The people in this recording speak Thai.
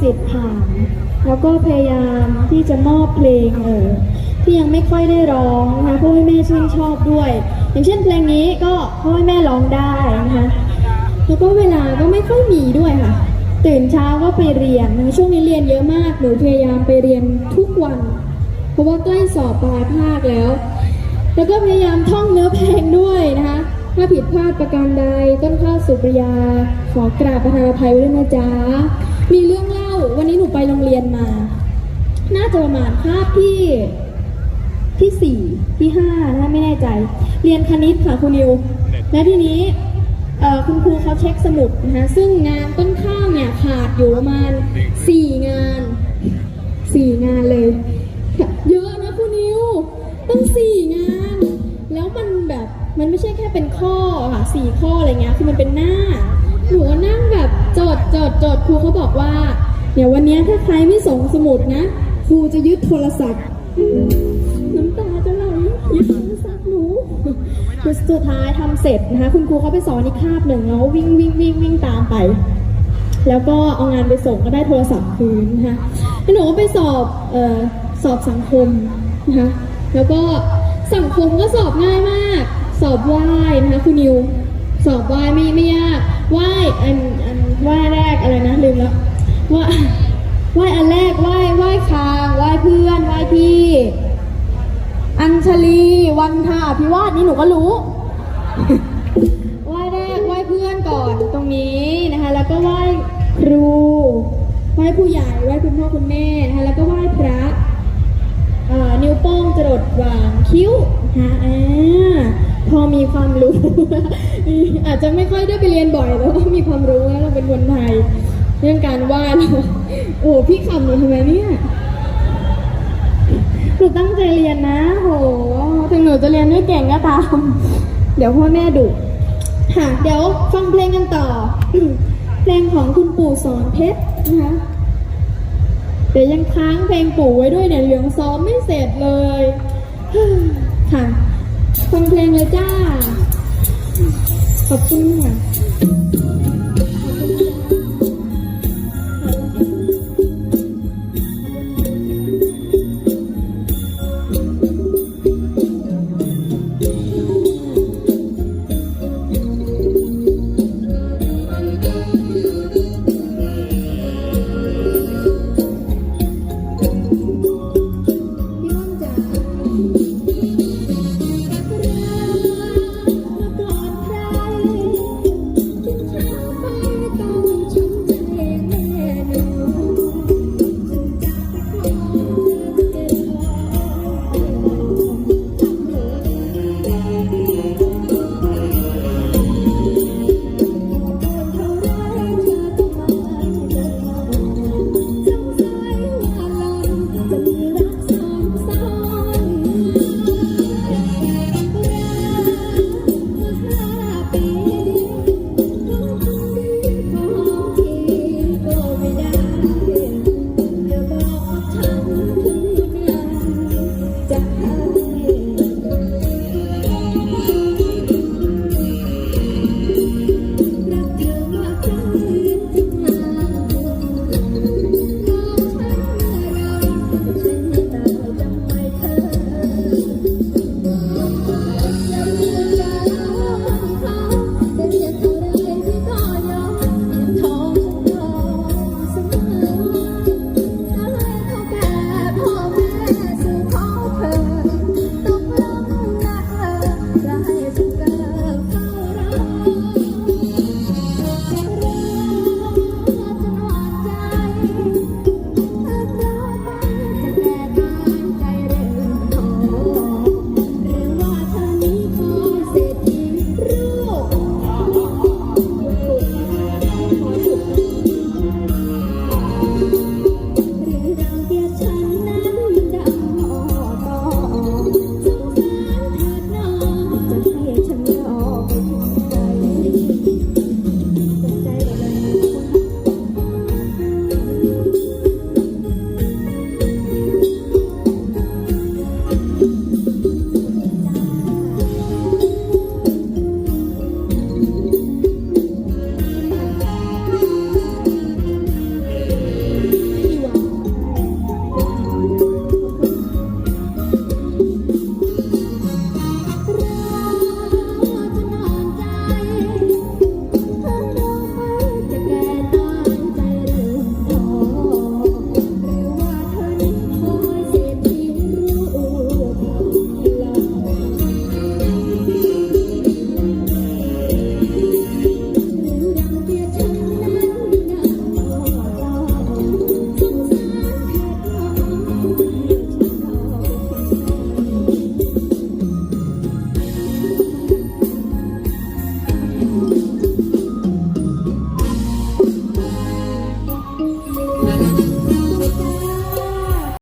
สิทธิ์ผ่าน แล้วก็พยายามที่จะมอบเพลงเออที่ยังไม่ค่อยได้ร้องนะพ่อให้แม่ชื่นชอบด้วย อย่างเช่นเพลงนี้ก็พ่อให้แม่ร้องได้นะคะแล้วก็เวลาก็ไม่ค่อยมีด้วยค่ะ ตื่นเช้าก็ไปเรียนนะคะช่วงนี้เรียนเยอะมากหนูพยายามไปเรียนทุกวัน เพราะว่าใกล้สอบปลายภาคแล้ว แล้วก็พยายามท่องเนื้อเพลงด้วยนะคะถ้าผิดพลาดประการใดต้นข้าวสุปริยา ขอกราบประทานอภัยไว้ด้วยนะจ๊ะมีเรื่องเล่า วันนี้หนูไปโรงเรียนมา น่าจะประมาณคาบที่ที่สี่ที่ห้านะคะไม่แน่ใจ เรียนคณิตค่ะคุณนิว และทีนี้คุณครูเขาเช็คสมุดนะคะซึ่งงานต้นข้าวเนี่ยขาดอยู่ประมาณสี่งานสี่งานเลย เยอะนะคุณนิวตั้งสี่งาน แล้วมันแบบมันไม่ใช่แค่เป็นข้อค่ะสี่ข้ออะไรเงี้ยคือมันเป็นหน้าหนูก็นั่งแบบจดจดจดครูเขาบอกว่า เดี๋ยววันนี้ถ้าใครไม่ส่งสมุดนะ ครูจะยึดโทรศัพท์ น้ำตาจะไหลยึดโทรศัพท์หนูคือสุดท้ายทำเสร็จนะคะ คุณครูเขาไปสอนอีกคาบหนึ่งแล้ววิ่งวิ่งวิ่งวิ่งตามไป แล้วก็เอางานไปส่งก็ได้โทรศัพท์คืนนะคะหนูก็ไปสอบเอ่อสอบสังคมนะคะแล้วก็สังคมก็สอบง่ายมาก สอบว่ายนะคะคุณนิว สอบว่ายไม่ไม่ยากว่ายอันอันว่ายแรกอะไรนะลืมแล้ว ว่าว่ายอันแรกว่ายว่ายคางว่ายเพื่อนว่ายพี่ อัญชลีวันทาอภิวาสนี่หนูก็รู้ไหว้แรกไหว้เพื่อนก่อนตรงนี้นะคะ แล้วก็ไหว้ครูไหว้ผู้ใหญ่ไหว้คุณพ่อคุณแม่นะคะแล้วก็ไหว้พระนิ้วโป้งจรดวางคิ้วนะอ่าพอมีความรู้ อาจจะไม่ค่อยได้ไปเรียนบ่อยแต่ว่ามีความรู้ว่าเราเป็นคนไทย เรื่องการไหว้แล้วโอ้พี่คำหนูทำไมเนี่ยหนูตั้งใจเรียนนะโหถึงหนูจะเรียนไม่เก่งก็ตาม เดี๋ยวพ่อแม่ดุค่ะเดี๋ยวฟังเพลงกันต่อ เพลงของคุณปู่สอนเพชรนะคะเดี๋ยวยังค้างเพลงปู่ไว้ด้วยเนี่ยยังซ้อมไม่เสร็จเลยค่ะฟังเพลงเลยจ้า ขอบคุณค่ะ